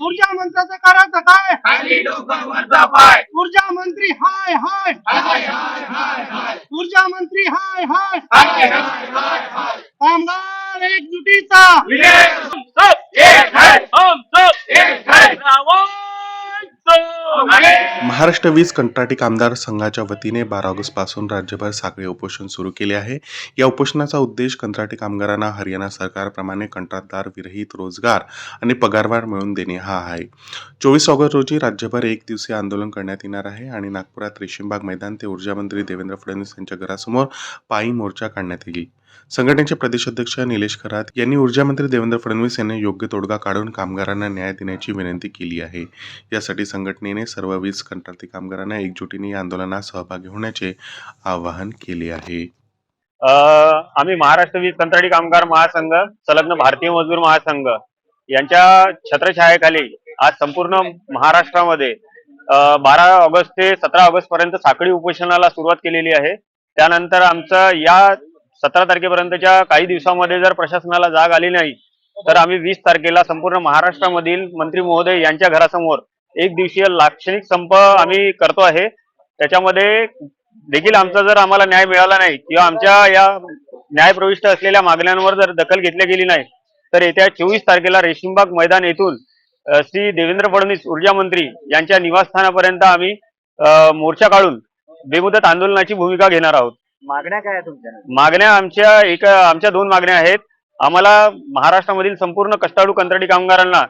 ऊर्जा मंत्र्याचं करायचं काय? खाली डोकं वरचा पाय. ऊर्जा मंत्री हाय हाय. हाय हाय हाय हाय ऊर्जा मंत्री हाय हाय. हाय हाय हाय हाय. कामगार एकजुटीचा. विजय. एक हम सब एक है आवाज महाराष्ट्र वीज कंत्राटी कामगार संघाच्या वतीने बारा ऑगस्टपासून राज्यभर साखळी उपोषण सुरू केले आहे. या उपोषणाचा उद्देश कंत्राटी कामगारांना हरियाणा सरकारप्रमाणे कंत्राटदार विरहित रोजगार आणि पगारवाढ मिळवून देणे हा आहे. चोवीस ऑगस्ट रोजी राज्यभर एक दिवसीय आंदोलन करण्यात येणार आहे आणि नागपुरात रेशीमबाग मैदान ते ऊर्जा मंत्री देवेंद्र फडणवीस यांच्या घरासमोर पायी मोर्चा काढण्यात येईल. संघटनेचे प्रदेशाध्यक्ष निलेश खरात यांनी ऊर्जा मंत्री देवेंद्र फडणवीस यांना योग्य तोडगा काढून कामगारांना न्याय देण्याची विनंती केली आहे. यासाठी संघटनेने सर्व वीज कंत्राटी कामगारांना एकजुटीने या आंदोलनात सहभागी होण्याचे आवाहन केले आहे. आम्ही महाराष्ट्र वीज कंत्राटी कामगार महासंघ संलग्न भारतीय मजदूर महासंघ यांच्या छत्रछायाखाली आज संपूर्ण महाराष्ट्रामध्ये बारा ऑगस्ट ते सतरा ऑगस्ट पर्यंत साखळी उपोषणाला सुरुवात केलेली आहे. त्यानंतर आमचं या सतरा तारखेपर्यंतच्या काही दिवसामध्ये जर प्रशासनाला जाग आली नाही तर आम्ही वीस तारखेला संपूर्ण महाराष्ट्रामधील मंत्री महोदय यांच्या घरासमोर एक दिवसीय लाक्षणिक संप आम्ही करतो आहे. त्याच्यामध्ये देखील आमचा जर आम्हाला न्याय मिळाला नाही किंवा आमच्या या न्यायप्रविष्ट असलेल्या मागण्यांवर जर दखल घेतली गेली नाही तर येत्या चोवीस तारखेला रेशीमबाग मैदान येथून श्री देवेंद्र फडणवीस ऊर्जा मंत्री यांच्या निवासस्थानापर्यंत आम्ही मोर्चा काढून बेमुदत आंदोलनाची भूमिका घेणार आहोत. मागण्या काय तुमच्या? मागण्या आमच्या एक आमच्या दोन मागण्या आहेत. आम्हाला महाराष्ट्रामधील संपूर्ण कष्टाळू कंत्राटी कामगारांना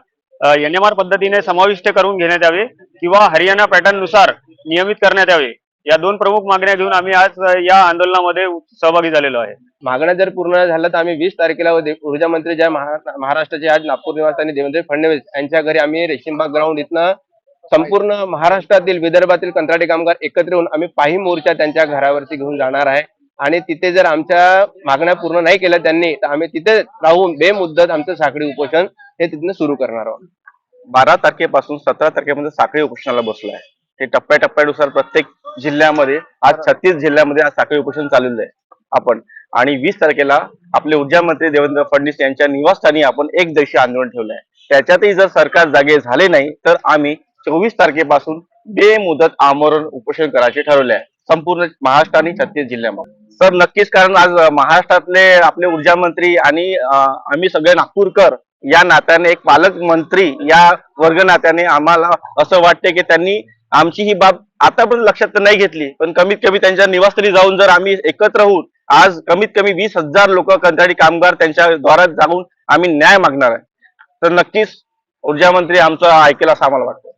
एन एम आर पद्धतीने समाविष्ट करून घेण्यात यावे किंवा हरियाणा पॅटर्ननुसार नियमित करण्यात यावे. या दोन प्रमुख मागण्या घेऊन आम्ही आज या आंदोलनामध्ये सहभागी झालेलो आहे. मागण्या जर पूर्ण झाल्या तर आम्ही वीस तारखेला ऊर्जा मंत्री ज्या महा- महाराष्ट्राचे आज नागपूर निवासस्थानी देवेंद्र फडणवीस यांच्या घरी आम्ही रेशीमबाग ग्राउंड इथनं संपूर्ण महाराष्ट्रातील विदर्भातील कंत्राटी कामगार एकत्र येऊन आम्ही पाही मोर्चा त्यांच्या घरावरती घेऊन जाणार आहे. आणि तिथे जर आमच्या मागण्या पूर्ण नाही केल्या त्यांनी तर आम्ही तिथे राहून बेमुद्दत आमचं साखळी उपोषण हे तिथनं सुरू करणार आहोत. बारा तारखेपासून सतरा तारखेपर्यंत साखळी उपोषणाला बसलो आहे ते टप्प्याटप्प्यानुसार प्रत्येक जिल्ह्यामध्ये आज छत्तीस जिल्ह्यामध्ये आज साखळी उपोषण चाललेलं आहे आपण. आणि वीस तारखेला आपले ऊर्जा मंत्री देवेंद्र फडणवीस यांच्या निवासस्थानी आपण एक दिवशी आंदोलन ठेवलं आहे त्याच्यातही जर सरकार जागे झाले नाही तर आम्ही चोवीस तारखेपासून बेमुदत आमरण उपोषण करायचे ठरवले आहे. संपूर्ण महाराष्ट्र आणि छत्तीस जिल्ह्यामध्ये. सर नक्कीच कारण आज महाराष्ट्रातले आपले ऊर्जा मंत्री आणि आम्ही सगळे नागपूरकर या नात्याने एक पालकमंत्री या वर्ग नात्याने आम्हाला असं वाटते की त्यांनी आमची ही बाब आतापर्यंत लक्षात तर नाही घेतली पण कमीत कमी त्यांच्या निवासस्थळी जाऊन जर आम्ही एकत्र होऊन आज कमीत कमी वीस हजार लोक कंत्राटी कामगार त्यांच्या द्वारात जाऊन आम्ही न्याय मागणार आहे. तर नक्कीच ऊर्जा मंत्री आमचं ऐकेल असं आम्हाला वाटतं